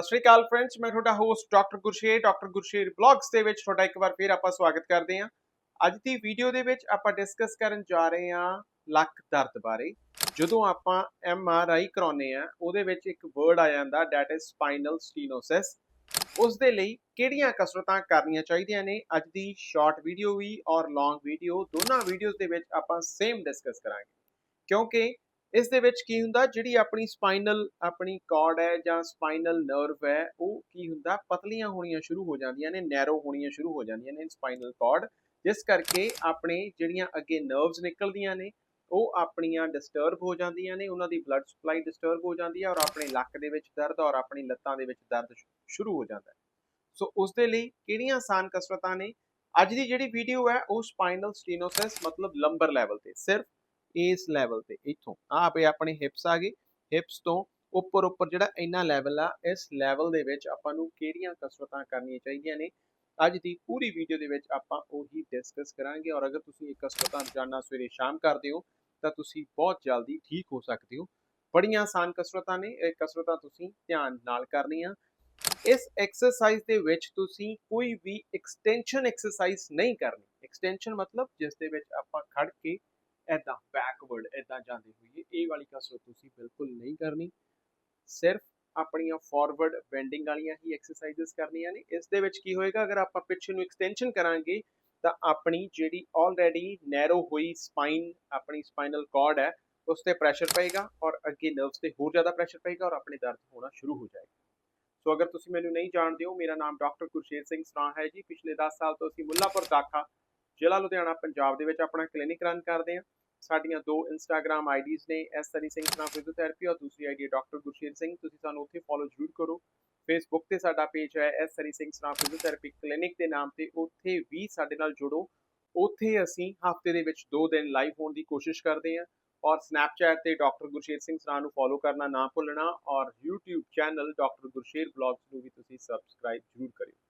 ਸਤਿ ਸ਼੍ਰੀ ਅਕਾਲ ਫਰੈਂਡਸ ਮੈਂ ਤੁਹਾਡਾ host doctor Gursher doctor Gursher blogs ਦੇ ਵਿੱਚ ਤੁਹਾਡਾ ਇੱਕ ਵਾਰ ਫੇਰ ਆਪਾਂ ਸਵਾਗਤ ਕਰਦੇ ਹਾਂ। ਅੱਜ ਦੀ ਵੀਡੀਓ ਦੇ ਵਿੱਚ ਆਪਾਂ ਡਿਸਕਸ ਕਰਨ ਜਾ ਰਹੇ ਹਾਂ ਲੱਕ ਦਰਦ ਬਾਰੇ। ਜਦੋਂ ਆਪਾਂ ਐਮ ਆਰ ਆਈ ਕਰਾਉਨੇ ਆ ਉਹਦੇ ਵਿੱਚ ਇੱਕ ਵਰਡ ਆ ਜਾਂਦਾ ਦੈਟ ਇਜ਼ ਸਪਾਈਨਲ ਸਟੀਨੋਸਿਸ ਉਸ ਦੇ ਲਈ ਕਿਹੜੀਆਂ ਕਸਰਤਾਂ ਕਰਨੀਆਂ ਚਾਹੀਦੀਆਂ ਨੇ? ਅੱਜ ਦੀ ਸ਼ਾਰਟ ਵੀਡੀਓ ਵੀ ਔਰ ਲੌਂਗ ਵੀਡੀਓ ਦੋਨਾਂ ਵੀਡੀਓਜ਼ ਦੇ ਵਿੱਚ ਆਪਾਂ ਸੇਮ ਡਿਸਕਸ ਕਰਾਂਗੇ। ਕਿਉਂਕਿ ਇਸ ਦੇ ਵਿੱਚ ਕੀ ਹੁੰਦਾ, ਜਿਹੜੀ ਆਪਣੀ ਸਪਾਈਨਲ ਆਪਣੀ ਕਾਰਡ ਹੈ ਜਾਂ ਸਪਾਈਨਲ ਨਰਵ ਹੈ, ਉਹ ਕੀ ਹੁੰਦਾ, ਪਤਲੀਆਂ ਹੋਣੀਆਂ ਸ਼ੁਰੂ ਹੋ ਜਾਂਦੀਆਂ ਨੇ ਨੈਰੋ ਹੋਣੀਆਂ ਸ਼ੁਰੂ ਹੋ ਜਾਂਦੀਆਂ ਨੇ ਸਪਾਈਨਲ ਕਾਰਡ ਜਿਸ ਕਰਕੇ ਆਪਣੇ ਜਿਹੜੀਆਂ ਅੱਗੇ ਨਰਵਸ ਨਿਕਲਦੀਆਂ ਨੇ, ਉਹ ਆਪਣੀਆਂ ਡਿਸਟਰਬ ਹੋ ਜਾਂਦੀਆਂ ਨੇ, ਉਹਨਾਂ ਦੀ ਬਲੱਡ ਸਪਲਾਈ ਡਿਸਟਰਬ ਹੋ ਜਾਂਦੀ ਹੈ ਔਰ ਆਪਣੇ ਲੱਕ ਦੇ ਵਿੱਚ ਦਰਦ ਔਰ ਆਪਣੀ ਲੱਤਾਂ ਦੇ ਵਿੱਚ ਦਰਦ ਸ਼ੁਰੂ ਹੋ ਜਾਂਦਾ ਹੈ। ਸੋ ਉਸ ਦੇ ਲਈ ਕਿਹੜੀਆਂ ਆਸਾਨ ਕਸਰਤਾਂ ਨੇ? ਅੱਜ ਦੀ ਜਿਹੜੀ ਵੀਡੀਓ ਹੈ, ਉਹ ਸਪਾਈਨਲ ਸਟੀਨੋਸਿਸ ਮਤਲਬ ਲੰਬਰ ਲੈਵਲ ਤੇ, ਸਿਰਫ ਇਸ ਲੈਵਲ ਤੇ, ਇੱਥੋਂ। ਆ ਆਪੇ ਆਪਣੇ ਹਿਪਸ ਆ ਗਏ ਹਿਪਸ ਤੋਂ ਉੱਪਰ ਉੱਪਰ ਜਿਹੜਾ ਇੰਨਾ ਲੈਵਲ ਆ, ਇਸ ਲੈਵਲ ਦੇ ਵਿੱਚ ਆਪਾਂ ਨੂੰ ਕਿਹੜੀਆਂ ਕਸਰਤਾਂ ਕਰਨੀਆਂ ਚਾਹੀਦੀਆਂ ਨੇ? ਅੱਜ ਦੀ ਪੂਰੀ ਵੀਡੀਓ ਦੇ ਵਿੱਚ ਆਪਾਂ ਉਹੀ ਡਿਸਕਸ ਕਰਾਂਗੇ ਔਰ ਅਗਰ ਤੁਸੀਂ ਇਹ ਕਸਰਤਾਂ ਰੋਜ਼ਾਨਾ ਸਵੇਰੇ ਸ਼ਾਮ ਕਰਦੇ ਹੋ, ਤਾਂ ਤੁਸੀਂ ਬਹੁਤ ਜਲਦੀ ਠੀਕ ਹੋ ਸਕਦੇ ਹੋ। ਬੜੀਆਂ ਆਸਾਨ ਕਸਰਤਾਂ ਨੇ, ਇਹ ਕਸਰਤਾਂ ਤੁਸੀਂ ਧਿਆਨ ਨਾਲ ਕਰਨੀਆਂ। ਇਸ ਐਕਸਰਸਾਈਜ਼ ਦੇ ਵਿੱਚ ਤੁਸੀਂ ਕੋਈ ਵੀ ਐਕਸਟੈਂਸ਼ਨ ਐਕਸਰਸਾਈਜ਼ ਨਹੀਂ ਕਰਨੀ। ਐਕਸਟੈਂਸ਼ਨ ਮਤਲਬ ਜਿਸ ਦੇ ਵਿੱਚ ਆਪਾਂ ਖੜ ਕੇ ਐਦਾਂ ਬੈਕਵਰਡ ਐਦਾਂ ਜਾਂਦੇ ਹੋਈਏ ਇਹ ਵਾਲੀ ਕਸਰਤ ਤੁਸੀਂ ਬਿਲਕੁਲ ਨਹੀਂ ਕਰਨੀ। ਸਿਰਫ ਆਪਣੀਆਂ ਫਾਰਵਰਡ ਬੈਂਡਿੰਗ ਵਾਲੀਆਂ ਹੀ ਐਕਸਰਸਾਈਜ਼ਸ ਕਰਨੀਆਂ ਨੇ। ਇਸ ਦੇ ਵਿੱਚ ਕੀ ਹੋਏਗਾ, ਅਗਰ ਆਪਾਂ ਪਿੱਛੇ ਨੂੰ ਐਕਸਟੈਂਸ਼ਨ ਕਰਾਂਗੇ, ਤਾਂ ਆਪਣੀ ਜਿਹੜੀ ਆਲਰੇਡੀ ਨੈਰੋ ਹੋਈ ਸਪਾਈਨ ਆਪਣੀ ਸਪਾਈਨਲ ਕਾਰਡ ਹੈ, ਉਸ ਤੇ ਪ੍ਰੈਸ਼ਰ ਪਏਗਾ ਔਰ ਅੱਗੇ ਨਰਵਸ ਤੇ ਹੋਰ ਜ਼ਿਆਦਾ ਪ੍ਰੈਸ਼ਰ ਪਏਗਾ ਔਰ ਆਪਣੇ ਦਰਦ ਹੋਣਾ ਸ਼ੁਰੂ ਹੋ ਜਾਏਗਾ। ਸੋ ਅਗਰ ਤੁਸੀਂ ਮੈਨੂੰ ਨਹੀਂ ਜਾਣਦੇ ਹੋ, ਮੇਰਾ ਨਾਮ ਡਾਕਟਰ ਗੁਰਸ਼ੇਰ ਸਿੰਘ ਸਰਾਂ ਹੈ ਜੀ। ਪਿਛਲੇ 10 ਸਾਲ ਤੋਂ ਅਸੀਂ ਮੁੱਲਾਪੁਰ ਦਾਖਾ, ਜ਼ਿਲ੍ਹਾ ਲੁਧਿਆਣਾ, ਪੰਜਾਬ ਦੇ ਵਿੱਚ ਆਪਣਾ ਕਲੀਨਿਕ ਰਨ ਕਰਦੇ ਹਾਂ। ਸਾਡੀਆਂ ਦੋ ਇੰਸਟਾਗ੍ਰam ਆਈਡੀਜ਼ ਨੇ ਐਸ ਹਰੀ ਸਿੰਘ ਸਰਾਂ ਫਿਜ਼ੀਓਥੈਰੇਪੀ ਔਰ ਦੂਸਰੀ ਆਈਡੀ ਡਾਕਟਰ ਗੁਰਸ਼ੇਰ ਸਿੰਘ। ਤੁਸੀਂ ਸਾਨੂੰ ਉੱਥੇ ਫੋਲੋ ਜ਼ਰੂਰ ਕਰੋ। ਫੇਸਬੁੱਕ ਤੇ ਸਾਡਾ ਪੇਜ ਹੈ ਐਸ ਹਰੀ ਸਿੰਘ ਸਰਾਂ ਫਿਜ਼ੀਓਥੈਰੇਪੀ ਕਲੀਨਿਕ ਦੇ ਨਾਮ ਤੇ। ਉੱਥੇ ਵੀ ਸਾਡੇ ਨਾਲ ਜੁੜੋ। ਉੱਥੇ ਅਸੀਂ ਹਫ਼ਤੇ ਦੇ ਵਿੱਚ 2 ਦਿਨ ਲਾਈਵ ਹੋਣ ਦੀ ਕੋਸ਼ਿਸ਼ ਕਰਦੇ ਹਾਂ ਔਰ ਸਨੈਪਚੈਟ ਤੇ ਡਾਕਟਰ ਗੁਰਸ਼ੇਰ ਸਿੰਘ ਸਰਾਂ ਨੂੰ ਫੋਲੋ ਕਰਨਾ ਨਾ ਭੁੱਲਣਾ ਔਰ YouTube channel doctor Gursher blogs ਨੂੰ ਵੀ ਤੁਸੀਂ ਸਬਸਕ੍ਰਾਈਬ ਜ਼ਰੂਰ ਕਰਿਓ।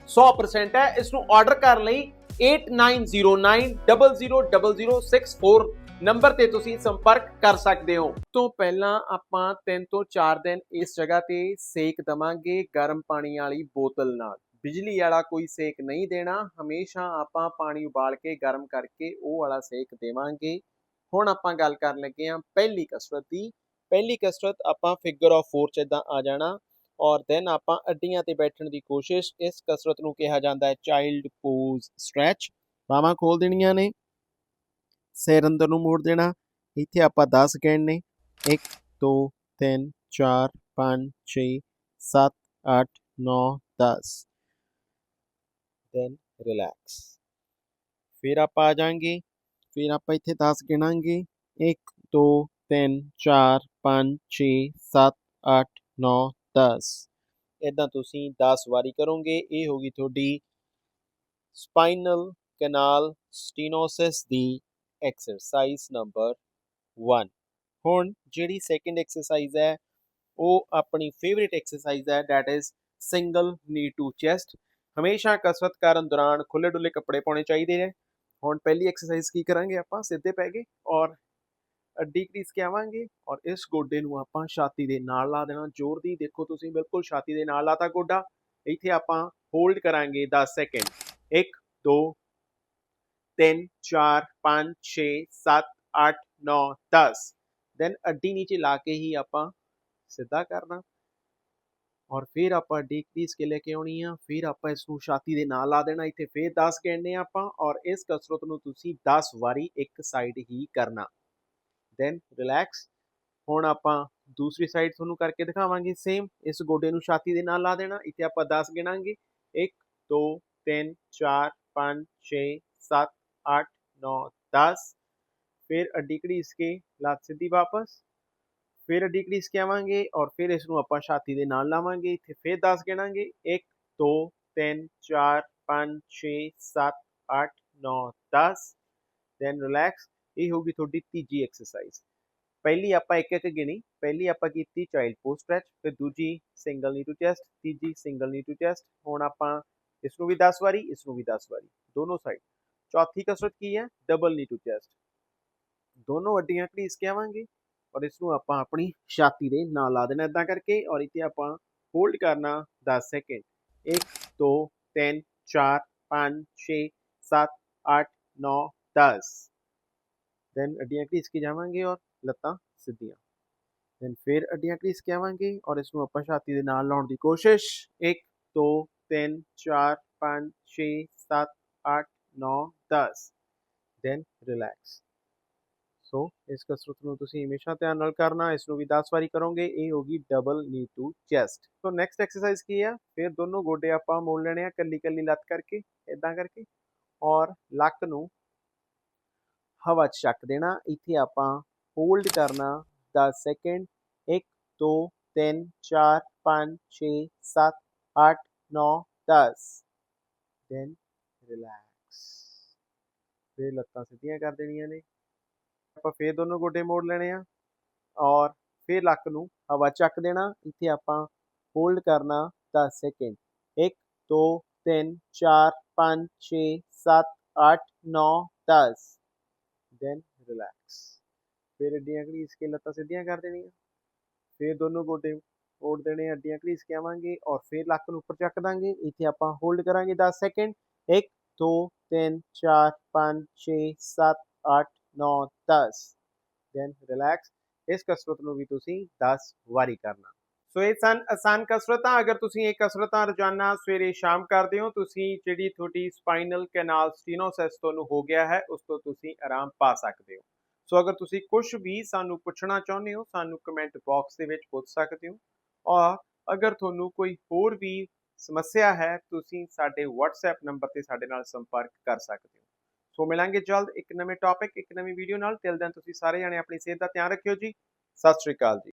100% ਹੈ। ਇਸ ਨੂੰ ਆਰਡਰ ਕਰਨ ਲਈ 8909000064 ਨੰਬਰ ਤੇ ਤੁਸੀਂ ਸੰਪਰਕ ਕਰ ਸਕਦੇ ਹੋ। ਤੋਂ ਪਹਿਲਾਂ ਆਪਾਂ 3 ਤੋਂ 4 ਦਿਨ ਇਸ ਜਗ੍ਹਾ ਤੇ ਸੇਕ ਦਵਾਂਗੇ ਗਰਮ ਪਾਣੀ ਵਾਲੀ ਬੋਤਲ ਨਾਲ। ਬਿਜਲੀ ਵਾਲਾ ਕੋਈ ਸੇਕ ਨਹੀਂ ਦੇਣਾ। ਹਮੇਸ਼ਾ ਆਪਾਂ ਪਾਣੀ ਉਬਾਲ ਕੇ ਗਰਮ ਕਰਕੇ ਉਹ ਵਾਲਾ ਸੇਕ ਦੇਵਾਂਗੇ। ਹੁਣ ਆਪਾਂ ਗੱਲ ਕਰਨ ਲੱਗੇ ਹਾਂ ਪਹਿਲੀ ਕਸਰਤ ਦੀ। ਪਹਿਲੀ ਕਸਰਤ ਆਪਾਂ ਫਿਗਰ ਆਫ 4 ਚ ਇਦਾਂ ਆ ਜਾਣਾ। ਔਰ ਦੈਨ ਆਪਾਂ ਅੱਡੀਆਂ ਤੇ ਬੈਠਣ ਦੀ ਕੋਸ਼ਿਸ਼, ਇਸ ਕਸਰਤ ਨੂੰ ਕਿਹਾ ਜਾਂਦਾ ਹੈ ਚਾਈਲਡ ਪੋਜ਼ ਸਟ੍ਰੈਚ ਬਾਹਾਂ ਖੋਲ ਦੇਣੀਆਂ ਨੇ, ਸਿਰ ਅੰਦਰ ਨੂੰ ਮੋੜ ਦੇਣਾ, ਇੱਥੇ ਆਪਾਂ 10 ਗਿਣਨੇ 1 2 3 4 5 6 7 8 9 10 ਦੈਨ ਰਿਲੈਕਸ ਫਿਰ ਆਪਾਂ ਆ ਜਾਾਂਗੇ ਫਿਰ ਆਪਾਂ ਇੱਥੇ 10 ਗਿਣਾਂਗੇ 1 2 3 4 5 6 7 8 9 10 ਇਦਾਂ ਤੁਸੀਂ 10 ਵਾਰੀ ਕਰੋਗੇ। ਇਹ ਹੋਗੀ ਤੁਹਾਡੀ ਸਪਾਈਨਲ ਕੈਨਾਲ ਸਟੀਨੋਸਿਸ ਦੀ ਐਕਸਰਸਾਈਜ਼ ਨੰਬਰ 1 ਹੁਣ ਜਿਹੜੀ ਸੈਕੰਡ ਐਕਸਰਸਾਈਜ਼ ਹੈ, ਉਹ ਆਪਣੀ ਫੇਵਰਿਟ ਐਕਸਰਸਾਈਜ਼ ਹੈ that is single knee to chest ਹਮੇਸ਼ਾ ਕਸਰਤ ਕਰਨ ਦੌਰਾਨ ਖੁੱਲੇ ਡੁੱਲੇ ਕੱਪੜੇ ਪਾਉਣੇ ਚਾਹੀਦੇ ਨੇ। ਹੁਣ ਪਹਿਲੀ ਐਕਸਰਸਾਈਜ਼ ਕੀ ਕਰਾਂਗੇ ਆਪਾਂ? ਸਿੱਧੇ ਪੈ ਗਏ ਔਰ ਅੱਡੀ ਕ੍ਰੀਸ ਕੇ ਆਵਾਂਗੇ ਔਰ ਇਸ ਗੋਡੇ ਨੂੰ ਆਪਾਂ ਛਾਤੀ ਦੇ ਨਾਲ ਲਾ ਦੇਣਾ, ਜ਼ੋਰ ਦੀ ਦੇਖੋ ਤੁਸੀਂ ਬਿਲਕੁਲ ਛਾਤੀ ਦੇ ਨਾਲ ਲਾਤਾ ਗੋਡਾ, ਇੱਥੇ ਆਪਾਂ ਹੋਲਡ ਕਰਾਂਗੇ 10 ਸੈਕਿੰਡ 1 2 3 4 5 6 7 8 9 10 ਦੈਨ ਅੱਡੀ ਨੀਚੇ ਲਾ ਕੇ ਹੀ ਆਪਾਂ ਸਿੱਧਾ ਕਰਨਾ ਔਰ ਫਿਰ ਆਪਾਂ ਡੀਕਰੀਸ ਕੇ ਲੈ ਕੇ ਆਉਣੀ ਆ, ਫਿਰ ਆਪਾਂ ਇਸ ਨੂੰ ਛਾਤੀ ਦੇ ਨਾਲ ਲਾ ਦੇਣਾ, ਇੱਥੇ ਫਿਰ 10 ਕਹਿਣੇ ਆਪਾਂ ਔਰ ਇਸ ਕਸਰਤ ਨੂੰ ਤੁਸੀਂ 10 ਵਾਰੀ ਇੱਕ ਸਾਈਡ ਹੀ ਕਰਨਾ। ਦੈਨ ਰਿਲੈਕਸ ਹੁਣ ਆਪਾਂ ਦੂਸਰੀ ਸਾਈਡ ਤੁਹਾਨੂੰ ਕਰਕੇ ਦਿਖਾਵਾਂਗੇ ਸੇਮ ਇਸ ਗੋਡੇ ਨੂੰ ਛਾਤੀ ਦੇ ਨਾਲ ਲਾ ਦੇਣਾ, ਇੱਥੇ ਆਪਾਂ 10 ਗਿਣਾਂਗੇ। 1 2 3 4 5 6 7 8 9 10 ਫਿਰ ਅੱਡੀ ਘੜੀਸ ਕੇ ਲੱਤ ਸਿੱਧੀ ਵਾਪਸ। ਫਿਰ ਅੱਡੀ ਘੜੀਸ ਕੇ ਆਵਾਂਗੇ ਔਰ ਫਿਰ ਇਸ ਆਪਾਂ ਛਾਤੀ ਦੇ ਨਾਲ ਲਾਵਾਂਗੇ। ਇੱਥੇ ਫਿਰ 10 ਗਿਣਾਂਗੇ। 1 2 3 4 5 6 7 8 9 10 ਦੈਨ ਰਿਲੈਕਸ ਇਹ ਹੋਊਗੀ ਤੁਹਾਡੀ ਤੀਜੀ ਐਕਸਰਸਾਈਜ਼ ਪਹਿਲੀ ਆਪਾਂ ਇੱਕ ਇੱਕ ਗਿਣੀ। ਪਹਿਲੀ ਆਪਾਂ ਕੀਤੀ ਚਾਈਲਡ ਪੋਸਟ ਸਟ੍ਰੈਚ ਫਿਰ ਦੂਜੀ ਸਿੰਗਲ ਨੀ ਟੂ ਚੈਸਟ ਤੀਜੀ ਸਿੰਗਲ ਨੀ ਟੂ ਚੈਸਟ ਹੁਣ ਆਪਾਂ ਇਸ ਨੂੰ ਵੀ 10 ਵਾਰੀ ਇਸ ਨੂੰ ਵੀ 10 ਵਾਰੀ। ਦੋਨੋਂ ਸਾਈਡ ਚੌਥੀ ਕਸਰਤ ਕੀ ਹੈ? ਡਬਲ ਨੀ ਟੂ ਚੈਸਟ ਦੋਨੋਂ ਅੱਡੀਆਂ ਘੜੀਸ ਕੇ ਆਵਾਂਗੇ ਔਰ ਇਸ ਨੂੰ ਆਪਾਂ ਆਪਣੀ ਛਾਤੀ ਦੇ ਨਾਲ ਲਾ ਦੇਣਾ ਇਦਾਂ ਕਰਕੇ। ਔਰ ਇੱਥੇ ਆਪਾਂ ਹੋਲਡ ਕਰਨਾ 10 ਸੈਕਿੰਡ 1 2 3 4 5 6 7 8 9 10 ਦੈਨ ਅੱਡੀਆਂ ਘੜੀਸ ਕੇ ਜਾਵਾਂਗੇ ਔਰ ਲੱਤਾਂ ਸਿੱਧੀਆਂ ਦੈਨ ਫਿਰ ਅੱਡੀਆਂ ਘੜੀਸ ਕੇ ਆਵਾਂਗੇ ਔਰ ਇਸ ਨੂੰ ਆਪਾਂ ਛਾਤੀ ਦੇ ਨਾਲ ਲਾਉਣ ਦੀ ਕੋਸ਼ਿਸ਼ 1 2 3 4 5 6 7 8 9 10 ਦੈਨ ਰਿਲੈਕਸ ਸੋ ਇਸ ਕਸਰਤ ਨੂੰ ਤੁਸੀਂ ਹਮੇਸ਼ਾ ਧਿਆਨ ਨਾਲ ਕਰਨਾ ਇਸ ਨੂੰ ਵੀ 10 ਵਾਰੀ ਕਰੋਗੇ ਇਹ ਹੋਗੀ double knee to chest so next exercise ਕੀ ਆ ਫਿਰ ਦੋਨੋਂ ਗੋਡੇ ਆਪਾਂ ਮੋੜ ਲੈਣੇ ਆ ਕੱਲੀ ਕੱਲੀ ਲੱਤ ਕਰਕੇ ਇਦਾਂ ਕਰਕੇ ਔਰ ਲੱਕ ਨੂੰ ਹਵਾ 'ਚ ਚੱਕ ਦੇਣਾ, ਇੱਥੇ ਆਪਾਂ ਹੋਲਡ ਕਰਨਾ 10 ਸੈਕਿੰਡ 1 2 3 4 5 6 7 8 9 10 ਦੈਨ ਰਿਲੈਕਸ ਫਿਰ ਲੱਤਾਂ ਸਿੱਧੀਆਂ ਕਰ ਦੇਣੀਆਂ ਨੇ। ਆਪਾਂ ਫੇਰ ਦੋਨੋਂ ਗੋਡੇ ਮੋੜ ਲੈਣੇ ਆ। ਔਰ ਫੇਰ ਲੱਕ ਨੂੰ ਹਵਾ ਚੱਕ ਦੇਣਾ। ਇੱਥੇ ਆਪਾਂ ਹੋਲਡ ਕਰਨਾ 10 ਸੈਕਿੰਡ 1 2 3 4 5 6 7 8 9 10 ਦੈਨ ਰਿਲੈਕਸ ਫਿਰ ਅੱਡੀਆਂ ਘੜੀਸ ਕੇ ਲੱਤਾਂ ਸਿੱਧੀਆਂ ਕਰ ਦੇਣੀਆਂ। ਫਿਰ ਦੋਨੋਂ ਗੋਡੇ ਮੋੜ ਦੇਣੇ ਅੱਡੀਆਂ ਘੜੀਸ ਕੇ ਆਵਾਂਗੇ ਔਰ ਫਿਰ ਲੱਕ ਨੂੰ ਉੱਪਰ ਚੱਕ ਦਾਂਗੇ। ਇੱਥੇ ਆਪਾਂ ਹੋਲਡ ਕਰਾਂਗੇ 10 ਸੈਕਿੰਡ 1 2 3 4 5 6 7 8 9 10 ਦੈਨ ਰਿਲੈਕਸ ਇਸ ਕਸਰਤ ਨੂੰ ਵੀ ਤੁਸੀਂ 10 ਵਾਰੀ ਕਰਨਾ। ਸੋ ਇਹ ਸਨ ਆਸਾਨ ਕਸਰਤਾਂ। ਅਗਰ ਤੁਸੀਂ ਇਹ ਕਸਰਤਾਂ ਰੋਜ਼ਾਨਾ ਸਵੇਰੇ ਸ਼ਾਮ ਕਰਦੇ ਹੋ, ਤੁਸੀਂ ਜਿਹੜੀ ਤੁਹਾਡੀ ਸਪਾਈਨਲ ਕੈਨਾਲ ਸਟੀਨੋਸਿਸ ਤੁਹਾਨੂੰ ਹੋ ਗਿਆ ਹੈ, ਉਸ ਤੋਂ ਤੁਸੀਂ ਆਰਾਮ ਪਾ ਸਕਦੇ ਹੋ। ਸੋ ਅਗਰ ਤੁਸੀਂ ਕੁਝ ਵੀ ਸਾਨੂੰ ਪੁੱਛਣਾ ਚਾਹੁੰਦੇ ਹੋ, ਸਾਨੂੰ ਕਮੈਂਟ ਬਾਕਸ ਦੇ ਵਿੱਚ ਪੁੱਛ ਸਕਦੇ ਹੋ। ਔਰ ਅਗਰ ਤੁਹਾਨੂੰ ਕੋਈ ਹੋਰ ਵੀ ਸਮੱਸਿਆ ਹੈ, ਤੁਸੀਂ ਸਾਡੇ WhatsApp ਨੰਬਰ ਤੇ ਸਾਡੇ ਨਾਲ ਸੰਪਰਕ ਕਰ ਸਕਦੇ ਹੋ। ਸੋ ਮਿਲਾਂਗੇ ਜਲਦ ਇੱਕ ਨਵੇਂ ਟੌਪਿਕ ਇੱਕ ਨਵੀਂ ਵੀਡੀਓ ਨਾਲ। ਤਿਲ ਦਿਨ ਤੁਸੀਂ ਸਾਰੇ ਜਾਣੇ ਆਪਣੀ ਸਿਹਤ ਦਾ ਧਿਆਨ ਰੱਖਿਓ ਜੀ। ਸਤਿ ਸ਼੍ਰੀ ਅਕਾਲ ਜੀ।